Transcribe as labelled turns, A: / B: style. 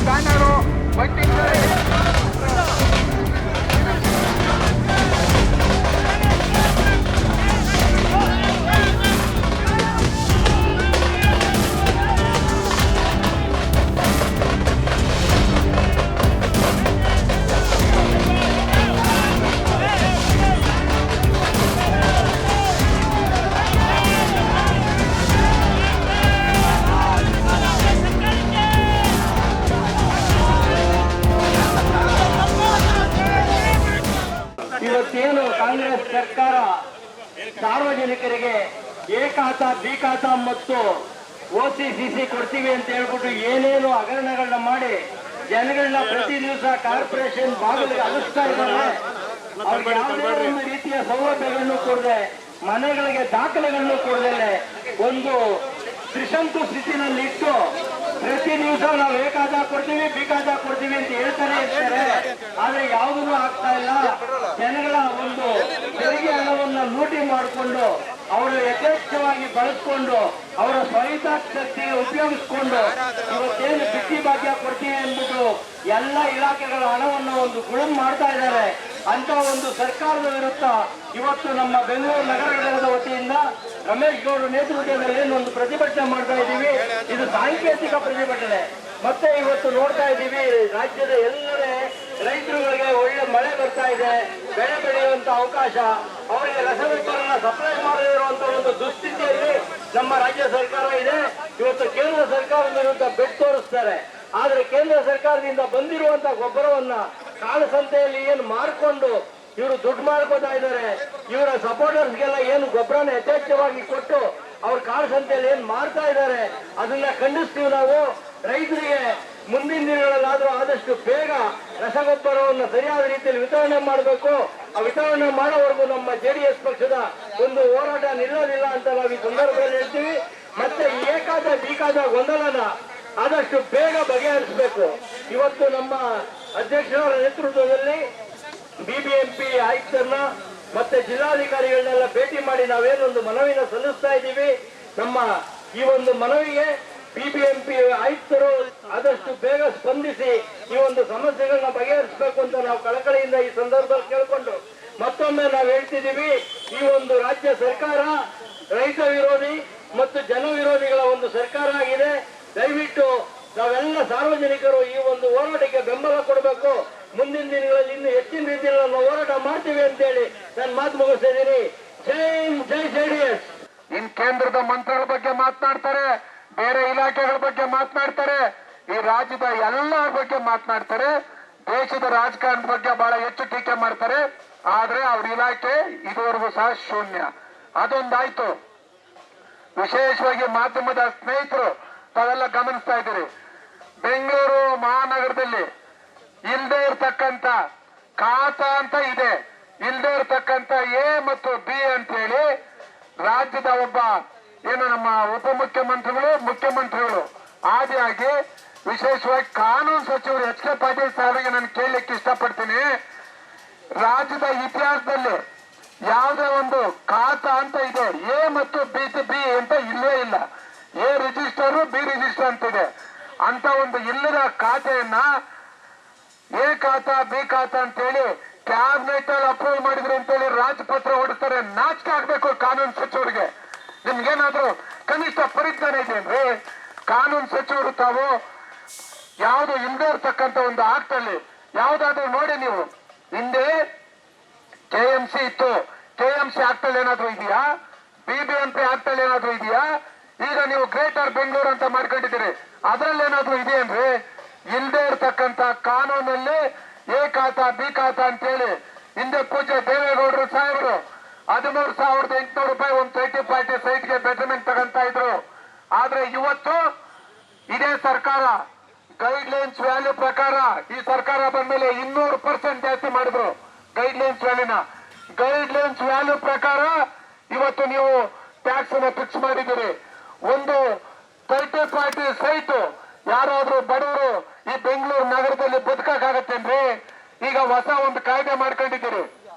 A: Banner
B: ಇವತ್ತೇನು ಕಾಂಗ್ರೆಸ್ ಸರ್ಕಾರ ಸಾರ್ವಜನಿಕರಿಗೆ ಎ ಖಾತಾ ಬಿ ಖಾತಾ ಮತ್ತು ಓ ಸಿ ಸಿ ಸಿ ಕೊಡ್ತೀವಿ ಅಂತ ಹೇಳ್ಬಿಟ್ಟು ಏನೇನು ಹಗರಣಗಳನ್ನ ಮಾಡಿ ಜನಗಳನ್ನ ಪ್ರತಿ ದಿವಸ ಕಾರ್ಪೊರೇಷನ್ ಭಾಗದಲ್ಲಿ ಅಲಿಸ್ತಾ ಇದ್ದಾರೆ ಅವ್ರಿಗೆ ಯಾವುದೇ ಒಂದು ರೀತಿಯ ಸೌಲಭ್ಯಗಳನ್ನು ಕೊಡದೆ ಮನೆಗಳಿಗೆ ದಾಖಲೆಗಳನ್ನು ಕೊಡದೆ ಒಂದು ತ್ರಿಶಂಕು ಸ್ಥಿತಿನಲ್ಲಿ ಇಟ್ಟು ದಿವಸ ನಾವು ಎ ಕೊಡ್ತೀವಿ ಬಿ ಕೊಡ್ತೀವಿ ಅಂತ ಹೇಳ್ತಾರೆ ಇರ್ತಾರೆ. ಆದ್ರೆ ಯಾವುದೂ ಆಗ್ತಾ ಇಲ್ಲ. ಜನಗಳ ಒಂದು ತೆರಿಗೆ ಹಣವನ್ನ ಲೂಟಿ ಮಾಡಿಕೊಂಡು, ಅವರು ಯಥೇಚ್ಛವಾಗಿ ಬಳಸ್ಕೊಂಡು, ಅವರ ಸ್ವಹಿತಾಸಕ್ತಿ ಉಪಯೋಗಿಸ್ಕೊಂಡು ಇವತ್ತೇನು ಬಿಟ್ಟಿ ಭಾಗ್ಯ ಕೊಡ್ತೀವಿ ಅಂದ್ಬಿಟ್ಟು ಎಲ್ಲ ಇಲಾಖೆಗಳ ಹಣವನ್ನು ಒಂದು ಗುಣ ಮಾಡ್ತಾ ಇದ್ದಾರೆ. ಅಂತ ಒಂದು ಸರ್ಕಾರದ ವಿರುದ್ಧ ಇವತ್ತು ನಮ್ಮ ಬೆಂಗಳೂರು ನಗರ ಘಟಕದ ವತಿಯಿಂದ ರಮೇಶ್ ಗೌಡ ನೇತೃತ್ವದಲ್ಲಿ ಏನು ಒಂದು ಪ್ರತಿಭಟನೆ ಮಾಡ್ತಾ ಇದ್ದೀವಿ. ಇದು ಸಾಂಕೇತಿಕ ಪ್ರತಿಭಟನೆ. ಮತ್ತೆ ಇವತ್ತು ನೋಡ್ತಾ ಇದ್ದೀವಿ ರಾಜ್ಯದ ಎಲ್ಲರೇ ರೈತರುಗಳಿಗೆ ಒಳ್ಳೆ ಮಳೆ ಬರ್ತಾ ಇದೆ, ಬೆಳೆ ಬೆಳೆಯುವಂತ ಅವಕಾಶ, ಅವರಿಗೆ ರಸಗೊಬ್ಬರನ ಸಪ್ಲೈ ಮಾಡದಿರುವಂತ ಒಂದು ದುಸ್ಥಿತಿಯಲ್ಲಿ ನಮ್ಮ ರಾಜ್ಯ ಸರ್ಕಾರ ಇದೆ. ಇವತ್ತು ಕೇಂದ್ರ ಸರ್ಕಾರದ ವಿರುದ್ಧ ಬೆಟ್ ತೋರಿಸ್ತಾರೆ. ಆದ್ರೆ ಕೇಂದ್ರ ಸರ್ಕಾರದಿಂದ ಬಂದಿರುವಂತ ಗೊಬ್ಬರವನ್ನ ಕಾಳು ಸಂತೆಯಲ್ಲಿ ಏನು ಮಾರ್ಕೊಂಡು ಇವರು ದುಡ್ಡು ಮಾಡ್ಕೋತಾ ಇದ್ದಾರೆ, ಇವರ ಸಪೋರ್ಟರ್ಸ್ಗೆಲ್ಲ ಏನು ಗೊಬ್ಬರನ ಯಥೇಚ್ಛವಾಗಿ ಕೊಟ್ಟು ಅವ್ರ ಕಾಳು ಸಂತೆಯಲ್ಲಿ ಏನ್ ಮಾರ್ತಾ ಇದ್ದಾರೆ, ಅದನ್ನ ಖಂಡಿಸ್ತೀವಿ ನಾವು. ರೈತರಿಗೆ ಮುಂದಿನ ದಿನಗಳಲ್ಲಾದ್ರೂ ಆದಷ್ಟು ಬೇಗ ರಸಗೊಬ್ಬರವನ್ನು ಸರಿಯಾದ ರೀತಿಯಲ್ಲಿ ವಿತರಣೆ ಮಾಡಬೇಕು. ಆ ವಿತರಣೆ ಮಾಡೋವರೆಗೂ ನಮ್ಮ ಜೆಡಿಎಸ್ ಪಕ್ಷದ ಒಂದು ಹೋರಾಟ ನಿಲ್ಲೋದಿಲ್ಲ ಅಂತ ನಾವು ಈ ಸಂದರ್ಭದಲ್ಲಿ ಹೇಳ್ತೀವಿ. ಮತ್ತೆ ಏಕಾದ ಬೀಕಾದ ಗೊಂದಲನ ಆದಷ್ಟು ಬೇಗ ಬಗೆಹರಿಸಬೇಕು. ಇವತ್ತು ನಮ್ಮ ಅಧ್ಯಕ್ಷರ ನೇತೃತ್ವದಲ್ಲಿ ಬಿಬಿಎಂಪಿ ಆಯುಕ್ತರನ್ನ ಮತ್ತೆ ಜಿಲ್ಲಾಧಿಕಾರಿಗಳನ್ನೆಲ್ಲ ಭೇಟಿ ಮಾಡಿ ನಾವೇನೊಂದು ಮನವಿನ ಸಲ್ಲಿಸ್ತಾ ಇದ್ದೀವಿ. ನಮ್ಮ ಈ ಒಂದು ಮನವಿಗೆ ಬಿಬಿಎಂಪಿ ಆಯುಕ್ತರು ಆದಷ್ಟು ಬೇಗ ಸ್ಪಂದಿಸಿ ಈ ಒಂದು ಸಮಸ್ಯೆಗಳನ್ನ ಬಗೆಹರಿಸಬೇಕು ಅಂತ ನಾವು ಕಳಕಳಿಯಿಂದ ಈ ಸಂದರ್ಭದಲ್ಲಿ ಕೇಳಿಕೊಂಡು ಮತ್ತೊಮ್ಮೆ ನಾವು ಹೇಳ್ತಿದ್ದೀವಿ, ಈ ಒಂದು ರಾಜ್ಯ ಸರ್ಕಾರ ರೈತ ವಿರೋಧಿ ಮತ್ತು ಜನ ವಿರೋಧಿಗಳ ಒಂದು ಸರ್ಕಾರ ಆಗಿದೆ. ದಯವಿಟ್ಟು ನಾವೆಲ್ಲ ಸಾರ್ವಜನಿಕರು ಈ ಒಂದು ಹೋರಾಟಕ್ಕೆ ಬೆಂಬಲ ಕೊಡಬೇಕು. ಮುಂದಿನ ದಿನಗಳಲ್ಲಿ ಇನ್ನು ಹೆಚ್ಚಿನ ರೀತಿಯಲ್ಲಿ ನಾವು ಹೋರಾಟ ಮಾಡ್ತೀವಿ ಅಂತೇಳಿ ನಾನು ಮಾತು ಮುಗಿಸ್ತಾ ಇದ್ದೀನಿ ಜೈ ಹಿಂದ್, ಜೈ ಜೆಡಿಎಸ್.
A: ಇನ್ ಕೇಂದ್ರದ ಮಂತ್ರಿಗಳ ಬಗ್ಗೆ ಮಾತನಾಡ್ತಾರೆ ಬೇರೆ ಇಲಾಖೆಗಳ ಬಗ್ಗೆ ಮಾತನಾಡ್ತಾರೆ ಈ ರಾಜ್ಯದ ಎಲ್ಲರ ಬಗ್ಗೆ ಮಾತನಾಡ್ತಾರೆ ದೇಶದ ರಾಜಕಾರಣದ ಬಗ್ಗೆ ಬಹಳ ಹೆಚ್ಚು ಟೀಕೆ ಮಾಡ್ತಾರೆ ಆದ್ರೆ ಅವ್ರ ಇಲಾಖೆ ಇದುವರೆಗೂ ಸಹ ಶೂನ್ಯ. ಅದೊಂದಾಯ್ತು. ವಿಶೇಷವಾಗಿ ಮಾಧ್ಯಮದ ಸ್ನೇಹಿತರು ತಾವೆಲ್ಲ ಗಮನಿಸ್ತಾ ಇದ್ದೀರಿ. ಬೆಂಗಳೂರು ಮಹಾನಗರದಲ್ಲಿ ಇಲ್ಲದೆ ಇರ್ತಕ್ಕಂತ ಖಾತಾ ಅಂತ ಇದೆ. ಇಲ್ಲದೆ ಇರ್ತಕ್ಕಂತ ಎ ಮತ್ತು ಬಿ ಅಂತ ಹೇಳಿ ರಾಜ್ಯದ ಒಬ್ಬ ಏನು ನಮ್ಮ ಉಪಮುಖ್ಯಮಂತ್ರಿಗಳು, ಮುಖ್ಯಮಂತ್ರಿಗಳು ಆದಿಯಾಗಿ ವಿಶೇಷವಾಗಿ ಕಾನೂನು ಸಚಿವರು ಎಚ್ ಕೆ ಪಾಟೀಲ್ ನಾನು ಕೇಳಲಿಕ್ಕೆ ಇಷ್ಟಪಡ್ತೀನಿ. ರಾಜ್ಯದ ಇತಿಹಾಸದಲ್ಲಿ ಯಾವುದೇ ಒಂದು ಖಾತಾ ಅಂತ ಇದೆ. ಎ ಮತ್ತು ಬಿ ಬಿ ಅಂತ ಇಲ್ಲೇ ಇಲ್ಲ. ಎ ರಿಜಿಸ್ಟರ್, ಬಿ ರಿಜಿಸ್ಟರ್ ಅಂತ ಇದೆ ಅಂತ ಒಂದು ಇಲ್ಲದ ಖಾತೆಯನ್ನ ಎ ಖಾತಾ ಬಿ ಖಾತಾ ಅಂತೇಳಿ ಕ್ಯಾಬಿನೆಟ್ ಅಲ್ಲಿ ಅಪ್ರೂವ್ ಮಾಡಿದ್ರು ಅಂತೇಳಿ ರಾಜಪತ್ರ ಹೊಡಿಸ್ತಾರೆ. ನಾಚಿಕೆ ಆಗ್ಬೇಕು ಕಾನೂನು ಸಚಿವರಿಗೆ. ನಿಮ್ಗೇನಾದ್ರೂ ಕನಿಷ್ಠ ಪರಿಜ್ಞಾನ ಇದೆಯೇನ್ರಿ? ಕಾನೂನು ಸಚಿವರು ತಾವು ಯಾವುದು ಹಿಂದೆ ಇರ್ತಕ್ಕಂಥ ಒಂದು ಆಕ್ಟ್ ಅಲ್ಲಿ ಯಾವ್ದಾದ್ರು ನೋಡಿ ನೀವು. ಹಿಂದೆ ಕೆ ಎಂ ಸಿ ಇತ್ತು. ಕೆ ಎಂ ಸಿ ಆಕ್ಟ್ ಅಲ್ಲಿ ಏನಾದ್ರು ಇದೆಯಾ? ಬಿಬಿಎಂಪಿ ಆಕ್ಟ್ ಅಲ್ಲಿ ಏನಾದ್ರು ಇದೆಯಾ? ಈಗ ನೀವು ಗ್ರೇಟರ್ ಬೆಂಗಳೂರು ಅಂತ ಮಾಡ್ಕೊಂಡಿದ್ದೀರಿ. ಅದ್ರಲ್ಲಿ ಏನಾದ್ರು ಇದೆಯೇನ್ರಿ? ಇಲ್ಲದೆ ಇರ್ತಕ್ಕಂತ ಕಾನೂನಲ್ಲಿ ಎ ಖಾತ, ಬಿ ಖಾತಾ ಅಂತೇಳಿ ಹಿಂದೆ ಪೂಜೆ ದೇವೇಗೌಡರು ಸಾಹೇಬರು ಹದಿಮೂರು ಸಾವಿರದ ಎಂಟುನೂರು ರೂಪಾಯಿ ಒಂದು ತರ್ಟಿ ಪಾರ್ಟಿ ಸೈಟ್ಗೆ ಬೆಟರ್ಮೆಂಟ್ ತಗೊಂತ ಇದ್ರು. ಆದ್ರೆ ಇವತ್ತು ಇದೇ ಸರ್ಕಾರ ಗೈಡ್ ಲೈನ್ಸ್ ವ್ಯಾಲ್ಯೂ ಪ್ರಕಾರ ಈ ಸರ್ಕಾರ ಬಂದ್ಮೇಲೆ ಇನ್ನೂರು ಪರ್ಸೆಂಟ್ ಜಾಸ್ತಿ ಮಾಡಿದ್ರು ಗೈಡ್ ಲೈನ್ಸ್ ವ್ಯಾಲ್ಯೂನ ಗೈಡ್ ವ್ಯಾಲ್ಯೂ ಪ್ರಕಾರ ಇವತ್ತು ನೀವು ಟ್ಯಾಕ್ಸ್ ಅನ್ನು ಫಿಕ್ಸ್ ಮಾಡಿದ್ದೀರಿ. ಒಂದು ತರ್ಟಿ ಪಾರ್ಟಿ ಸೈಟ್ ಯಾರಾದ್ರೂ ಬಡವರು ಈ ಬೆಂಗಳೂರು ನಗರದಲ್ಲಿ ಬದುಕಕ್ಕಾಗತ್ತೇನ್ರಿ ಈಗ ಹೊಸ ಒಂದು ಕಾಯ್ದೆ ಮಾಡ್ಕೊಂಡಿದ್ದೀರಿ.